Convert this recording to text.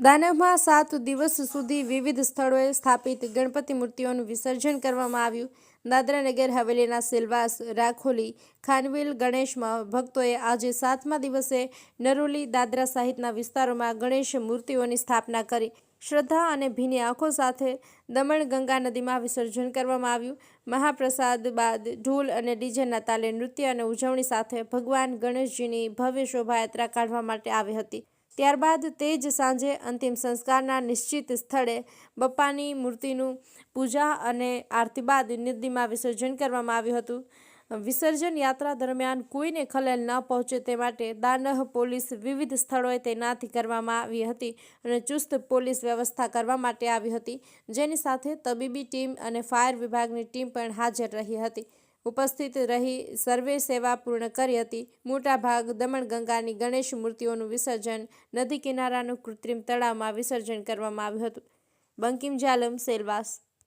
દાનવમાં સાત દિવસ સુધી વિવિધ સ્થળોએ સ્થાપિત ગણપતિ મૂર્તિઓનું વિસર્જન કરવામાં આવ્યું. દાદરાનગર હવેલીના સિલવાસ રાખોલી, ખાનવેલ ગણેશમાં ભક્તોએ આજે સાતમા દિવસે નરોલી દાદરા સહિતના વિસ્તારોમાં ગણેશ મૂર્તિઓની સ્થાપના કરી. શ્રદ્ધા અને ભીની આંખો સાથે દમણ ગંગા નદીમાં વિસર્જન કરવામાં આવ્યું. મહાપ્રસાદ બાદ ઢોલ અને ડીજેના તાલે નૃત્ય અને ઉજવણી સાથે ભગવાન ગણેશજીની ભવ્ય શોભાયાત્રા કાઢવા માટે આવી હતી. ત્યારબાદ તે જ સાંજે અંતિમ સંસ્કારના નિશ્ચિત સ્થળે બપ્પાની મૂર્તિનું પૂજા અને આરતી બાદ નદીમાં વિસર્જન કરવામાં આવ્યું હતું. વિસર્જન યાત્રા દરમિયાન કોઈને ખલેલ ન પહોંચે તે માટે દાનહ પોલીસ વિવિધ સ્થળોએ તૈનાતી કરવામાં આવી હતી અને ચુસ્ત પોલીસ વ્યવસ્થા કરવા માટે આવી હતી. જેની સાથે તબીબી ટીમ અને ફાયર વિભાગની ટીમ પણ હાજર રહી હતી. ઉપસ્થિત રહી સર્વે સેવા પૂર્ણ કરી હતી. મોટાભાગ દમણ ગંગાની ગણેશ મૂર્તિઓનું વિસર્જન નદી કિનારાનું કૃત્રિમ તળાવમાં વિસર્જન કરવામાં આવ્યું હતું. બંકિમ જાલમ સેલવાસ